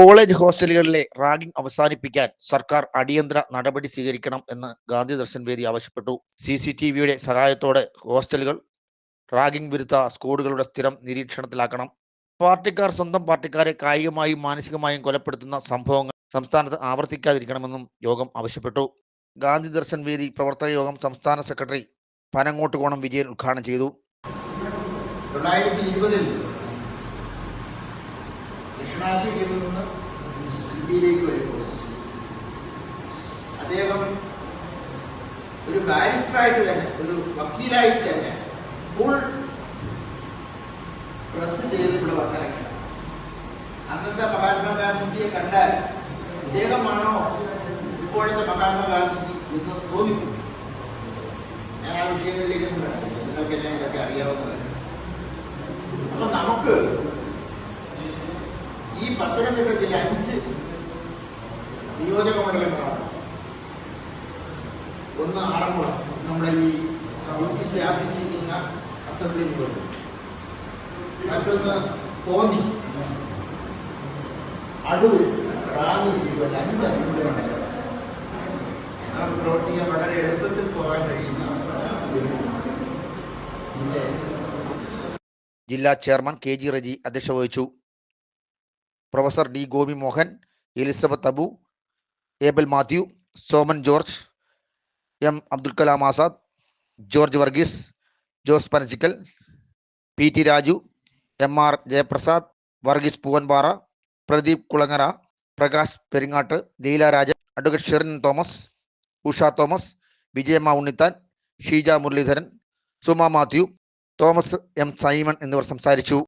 College ഹോസ്റ്റലുകളിലെ ragging അവസാനിപ്പിക്കാൻ സർക്കാർ അടിയന്തര നടപടി സ്വീകരിക്കണം എന്ന് ഗാന്ധി ദർശൻ വേദി ആവശ്യപ്പെട്ടു. സി സി ടി വിയുടെ സഹായത്തോടെ ഹോസ്റ്റലുകൾ റാഗിംഗ് വിരുദ്ധ സ്കോഡുകളുടെ സ്ഥിരം നിരീക്ഷണത്തിലാക്കണം. പാർട്ടിക്കാർ സ്വന്തം പാർട്ടിക്കാരെ കായികമായും മാനസികമായും കൊലപ്പെടുത്തുന്ന സംഭവങ്ങൾ സംസ്ഥാനത്ത് ആവർത്തിക്കാതിരിക്കണമെന്നും യോഗം ആവശ്യപ്പെട്ടു. ഗാന്ധി ദർശൻ വേദി പ്രവർത്തക യോഗം സംസ്ഥാന സെക്രട്ടറി പനങ്ങോട്ടുകോണം വിജയൻ ഉദ്ഘാടനം ചെയ്തു. തൊള്ളായിരത്തി ഇരുപതിൽ ദക്ഷിണാഫ്രിക്കയിൽ നിന്ന് ഇന്ത്യയിലേക്ക് വരുമ്പോൾ അദ്ദേഹം ഒരു ബാരിസ്റ്ററായിട്ട് തന്നെ ഒരു വക്കീലായി തന്നെ ഫുൾ പ്രസ് ചെയ്ത് ഇവിടെ വന്നിറങ്ങി. അന്നത്തെ മഹാത്മാഗാന്ധിജിയെ കണ്ടാൽ ഇദ്ദേഹമാണോ ഇപ്പോഴത്തെ മഹാത്മാഗാന്ധിജി എന്ന് തോന്നിപ്പോയി ഞാൻ ആ വിഷയങ്ങളിലേക്കൊന്നും കണ്ടില്ല ഇതിനൊക്കെ എല്ലാം ഇതൊക്കെ അറിയാവുന്നതാണ് അപ്പൊ നമുക്ക് ഈ പത്തനംതിട്ട ജില്ല അഞ്ച് നിയോജക മണ്ഡലങ്ങളാണ് ഒന്ന് ആറന്മുള നമ്മുടെ ഈ ഡി സി സി ആഫീസിൽ നിന്ന അസംബ്ലി നിയോജകം. മറ്റൊന്ന് കോന്നി അടൂർ റാന്നി തിരുവല്ല അഞ്ച് അസംബ്ലി മണ്ഡലങ്ങൾ. പ്രവർത്തിക്കാൻ വളരെ എളുപ്പത്തിൽ പോകാൻ കഴിയുന്ന ജില്ലാ. ചെയർമാൻ കെ ജി റജി അധ്യക്ഷ വഹിച്ചു. Professor D Gopi Mohan Elizabeth Abu Abel Mathew Soman George M Abdul Kalam Azad George Varghese Jose Panachickal P T Raju M R Jayaprasad Varghese Poovanpara Pradeep Kulangara Prakash Peringattu Leela Raja advocate Sherin Thomas Usha Thomas Vijayamma Unnithan Sheeja Muraleedharan Suma Mathew Thomas M Simon എന്നിവർ സംസാരിച്ചു.